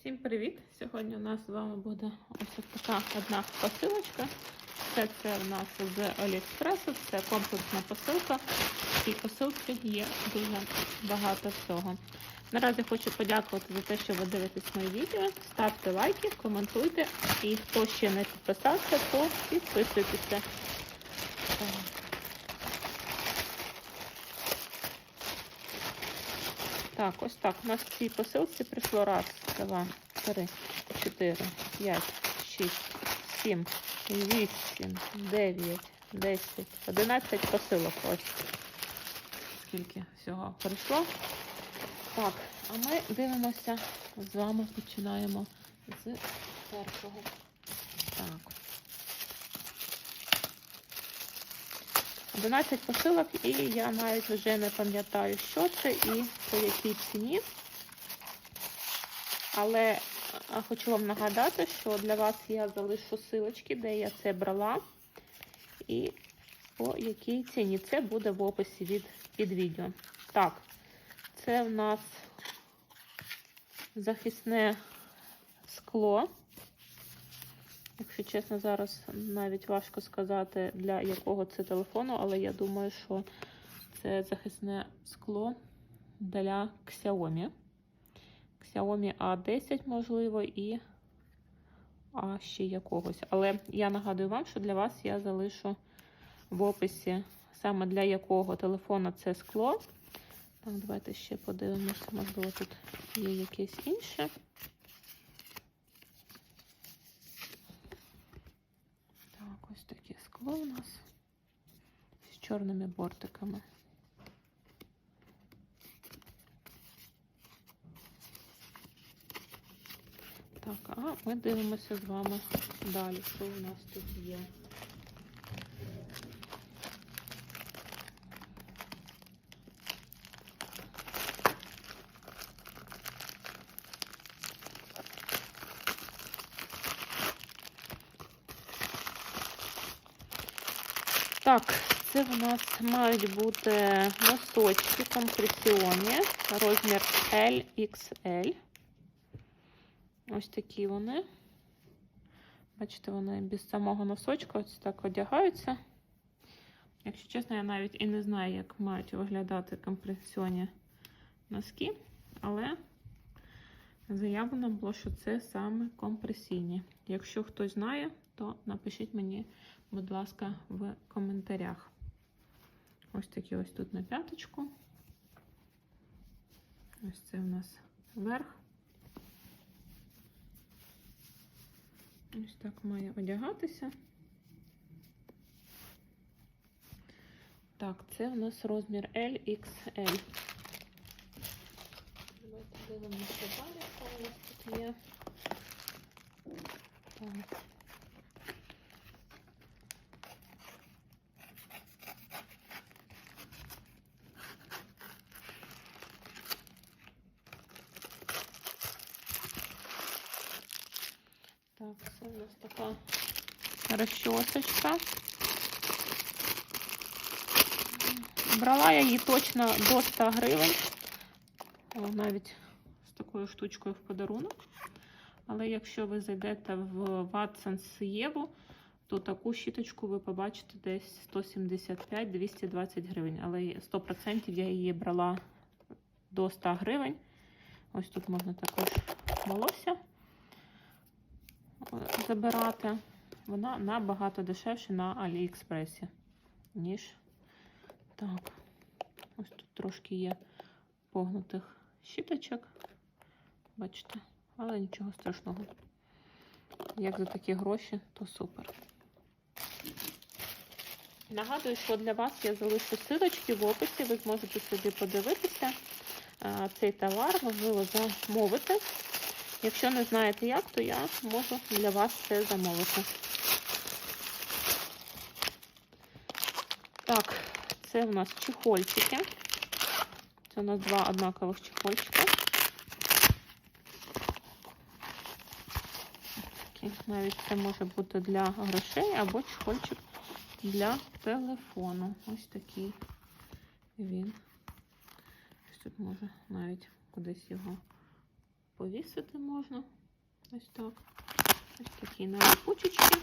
Всім привіт! Сьогодні у нас з вами буде ось така одна посилочка. Все це у нас з Аліекспресу, це комплексна посилка. В цій посилці є дуже багато всього. Наразі хочу подякувати за те, що ви дивитесь мої відео. Ставте лайки, коментуйте. І хто ще не підписався, то підписуйтеся. Так, ось так. У нас в цій посилці прийшло раз, два, три, чотири, п'ять, шість, сім, вісім, дев'ять, десять, одинадцять посилок. Ось скільки всього прийшло. Так, а ми дивимося, з вами починаємо з першого. Так. 11 посилок, і я навіть вже не пам'ятаю, що це і по якій ціні. Але хочу вам нагадати, що для вас я залишу силочки, де я це брала, і по якій ціні це буде в описі від, під відео. Так, це в нас захисне скло. Якщо чесно, зараз навіть важко сказати, для якого це телефону, але я думаю, що це захисне скло для Xiaomi. Xiaomi A10, можливо, і А ще якогось. Але я нагадую вам, що для вас я залишу в описі саме для якого телефона це скло. Так, давайте ще подивимося, можливо, тут є якесь інше. Так, ось таке скло у нас з чорними бортиками. Так, а ми дивимося з вами далі, що у нас тут є. Так, це в нас мають бути носочки компресіоні, розмір LXL. Ось такі вони. Бачите, вони без самого носочка ось так одягаються. Якщо чесно, я навіть і не знаю, як мають виглядати компресіоні носки, але заявлено було, що це саме компресійні. Якщо хтось знає, то напишіть мені, будь ласка, в коментарях. Ось такі ось тут на п'яточку. Ось це у нас верх. Ось так має одягатися. Так, це у нас розмір LXL. Давайте дивимося далі, що у нас тут є. Так це у нас така розчосочка. Брала я її точно до 100 гривень. Навіть з такою штучкою в подарунок. Але якщо ви зайдете в Watsons Єву, то таку щіточку ви побачите десь 175-220 гривень. Але 100% я її брала до 100 гривень. Ось тут можна також волосся забирати. Вона набагато дешевше на Аліекспресі, ніж так. Ось тут трошки є погнутих щіточок. Бачите, але нічого страшного. Як за такі гроші, то супер. Нагадую, що для вас я залишу силочки в описі, ви зможете собі подивитися цей товар, можливо, замовити. Якщо не знаєте як, то я можу для вас це замовити. Так, це у нас чехольчики. Це у нас два однакових чехольчика. Навіть це може бути для грошей або чехольчик для телефону. Ось такий він. Ось тут може навіть кудись його повісити можна. Ось так. Ось такі на липучечки.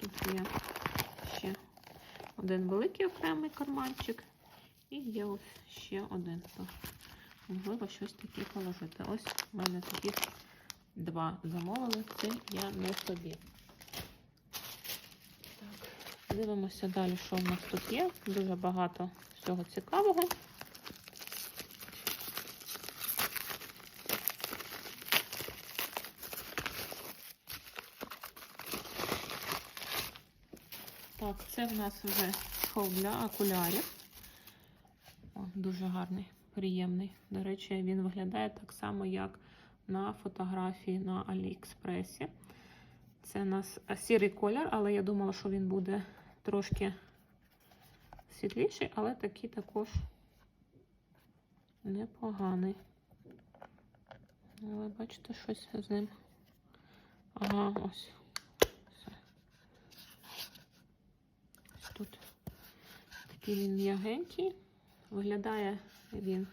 Тут є ще один великий окремий карманчик. І є ось ще один. Можливо щось таке положити. Ось в мене таких два замовили. Це я не собі. Так, дивимося далі, що в нас тут є. Дуже багато всього цікавого. Так, це в нас вже чохол для окулярів. О, дуже гарний, приємний. До речі, він виглядає так само, як на фотографії на Аліекспресі. Це у нас сірий колір, але я думала, що він буде трошки світліший, але такий також непоганий. Але бачите, щось з ним. Ага, ось. Все. Ось тут такий він м'ягенький. Виглядає він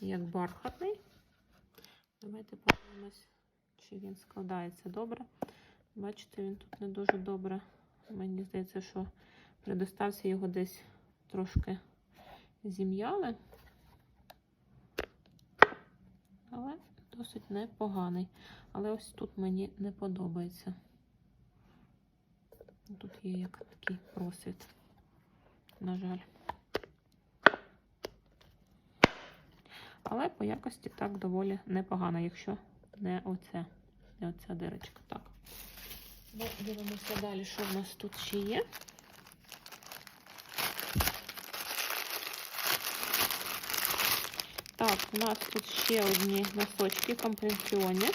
як бархатний. Давайте подивимось, чи він складається добре. Бачите, він тут не дуже добре. Мені здається, що при доставці його десь трошки зім'яли. Але досить непоганий. Але ось тут мені не подобається. Тут є як такий просвіт, на жаль. Але по якості так доволі непогано, якщо не оце, не оця дирочка. Так. Ну, дивимося далі, що в нас тут ще є. Так, у нас тут ще одні носочки компресіоні.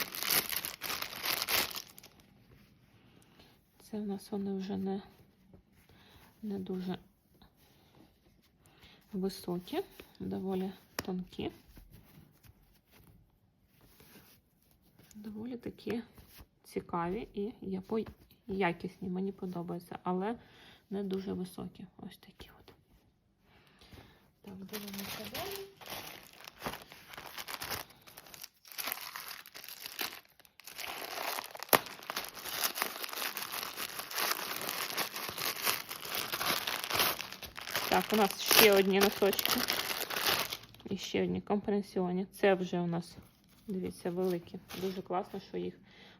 Це в нас вони вже не, не дуже високі, доволі тонкі. Доволі такі цікаві і якісні, мені подобаються, але не дуже високі. Ось такі от. Так, дивимося далі. Так, у нас ще одні носочки. І ще одні компресіоні. Це вже у нас, дивіться, великі. Дуже класно, що їх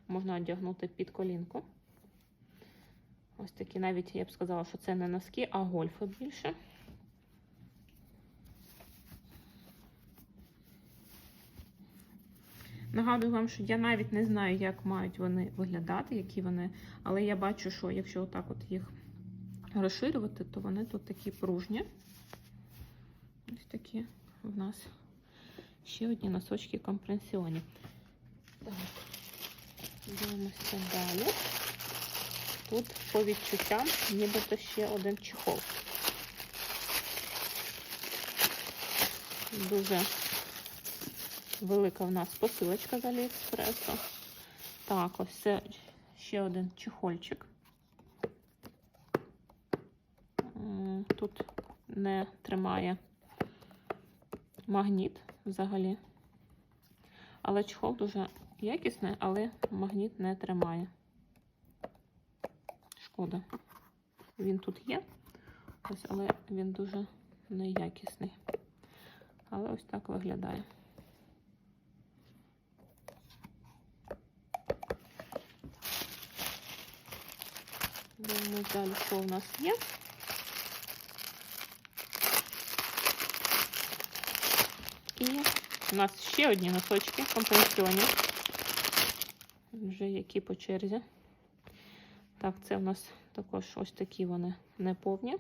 можна одягнути під колінку. Ось такі, навіть я б сказала, що це не носки, а гольфи більше. Нагадую вам, що я навіть не знаю, як мають вони виглядати, які вони, але я бачу, що якщо отак от їх розширювати, то вони тут такі пружні. Ось такі в нас ще одні носочки компресіоні. Так, дивимося далі. Тут по відчуттям нібито ще один чехол. Дуже велика в нас посилочка з Аліекспресу. Так, ось це ще один чехольчик. Тут не тримає магніт взагалі. Але чехол дуже якісний, але магніт не тримає. Шкода. Він тут є, ось, але він дуже неякісний. Але ось так виглядає. Дивимось далі, що в нас є. І у нас ще одні носочки компресіоні. Вже які по черзі. Так, це у нас також ось такі вони неповні.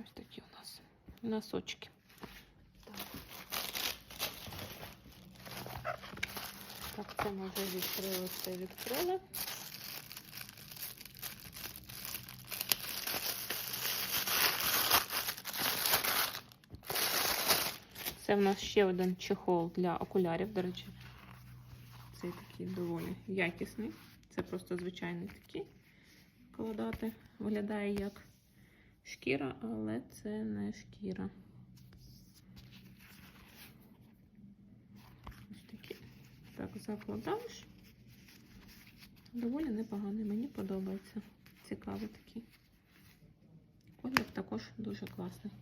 Ось такі у нас носочки. Так це ми вже відкрили, це відкрили. Це в нас ще один чехол для окулярів, до речі. Цей такий доволі якісний. Це просто звичайний такий вкладати. Виглядає як шкіра, але це не шкіра. Ось такі. Так, закладаєш. Доволі непоганий, мені подобається. Цікавий такий. Колір також дуже класний.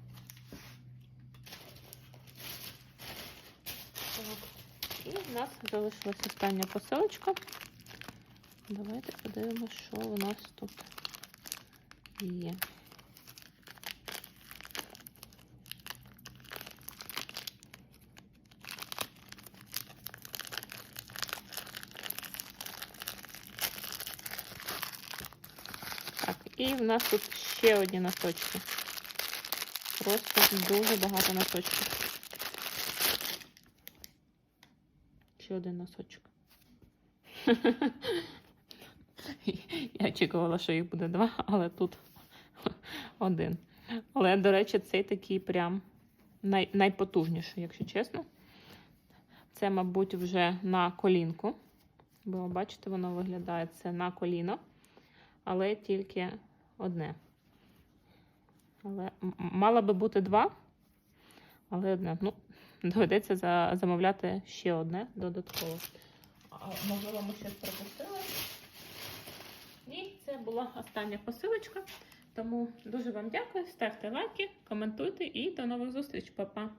І в нас залишилась остання посилочка. Давайте подивимося, що у нас тут є. Так, і в нас тут ще одні носочки. Просто дуже багато носочків. Ще один носочок. Я очікувала, що їх буде два, але тут один. Але, до речі, цей такий прям най, найпотужніший, якщо чесно. Це, мабуть, вже на колінку. Бо бачите, воно виглядає це на коліно, але тільки одне. Але мало би бути два, але одне. Ну, доведеться за, замовляти ще одне додатково. А, можливо, ми щось пропустили. І це була остання посилочка. Тому дуже вам дякую. Ставте лайки, коментуйте і до нових зустріч, Па-па!